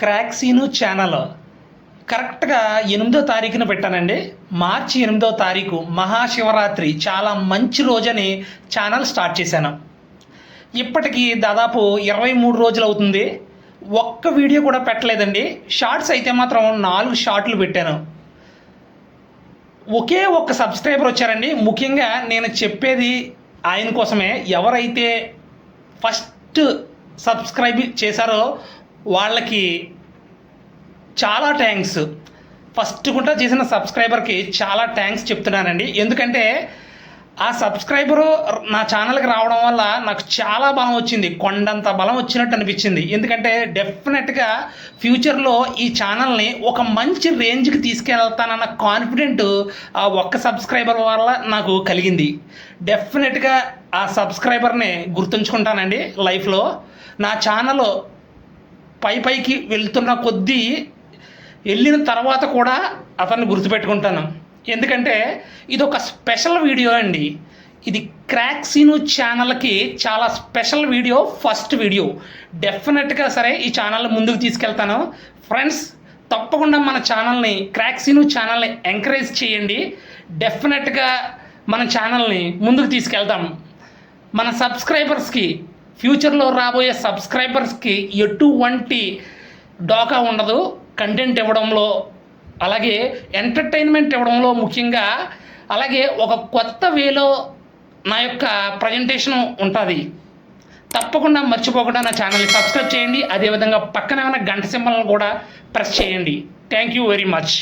క్రాక్సీను channel. కరెక్ట్గా ఎనిమిదో తారీఖున పెట్టానండి. మార్చి ఎనిమిదో తారీఖు మహాశివరాత్రి చాలా మంచి రోజని ఛానల్ స్టార్ట్ చేశాను. ఇప్పటికీ దాదాపు ఇరవై మూడు రోజులు అవుతుంది. ఒక్క వీడియో కూడా పెట్టలేదండి. షార్ట్స్ అయితే మాత్రం నాలుగు షార్ట్లు పెట్టాను. ఒకే ఒక్క సబ్స్క్రైబర్ వచ్చారండి. ముఖ్యంగా నేను చెప్పేది ఆయన కోసమే. ఎవరైతే ఫస్ట్ సబ్స్క్రైబ్ చేశారో వాళ్ళకి చాలా థ్యాంక్స్ ఫస్ట్ గుంట చేసిన సబ్స్క్రైబర్కి చాలా థ్యాంక్స్ చెప్తున్నానండి. ఎందుకంటే ఆ సబ్స్క్రైబరు నా ఛానల్కి రావడం వల్ల నాకు చాలా బలం వచ్చింది. కొండంత బలం వచ్చినట్టు అనిపించింది. ఎందుకంటే డెఫినెట్గా ఫ్యూచర్లో ఈ ఛానల్ని ఒక మంచి రేంజ్కి తీసుకెళ్తానన్న కాన్ఫిడెంట్ ఆ ఒక్క సబ్స్క్రైబర్ వల్ల నాకు కలిగింది. డెఫినెట్గా ఆ సబ్స్క్రైబర్ని గుర్తుంచుకుంటానండి. లైఫ్లో నా ఛానల్ పై పైకి వెళ్తున్న కొద్దీ వెళ్ళిన తర్వాత కూడా అతన్ని గుర్తుపెట్టుకుంటాను. ఎందుకంటే ఇది ఒక స్పెషల్ వీడియో అండి. ఇది క్రాక్సీను ఛానల్కి చాలా స్పెషల్ వీడియో ఫస్ట్ వీడియో. డెఫినెట్గా సరే ఈ ఛానల్ ముందుకు తీసుకెళ్తాను. ఫ్రెండ్స్ తప్పకుండా మన ఛానల్ని క్రాక్సీను ఛానల్ని ఎంకరేజ్ చేయండి. డెఫినెట్గా మన ఛానల్ని ముందుకు తీసుకెళ్తాం. మన సబ్స్క్రైబర్స్కి ఫ్యూచర్లో రాబోయే సబ్స్క్రైబర్స్కి ఎటువంటి డోకా ఉండదు కంటెంట్ ఇవ్వడంలో అలాగే ఎంటర్టైన్మెంట్ ఇవ్వడంలో ముఖ్యంగా అలాగే ఒక కొత్త వేలో నా యొక్క ప్రజెంటేషన్ ఉంటుంది. తప్పకుండా మర్చిపోకుండా నా ఛానల్ని సబ్స్క్రైబ్ చేయండి అదేవిధంగా పక్కన ఉన్న గంట సింబల్ని కూడా ప్రెస్ చేయండి. Thank you very much.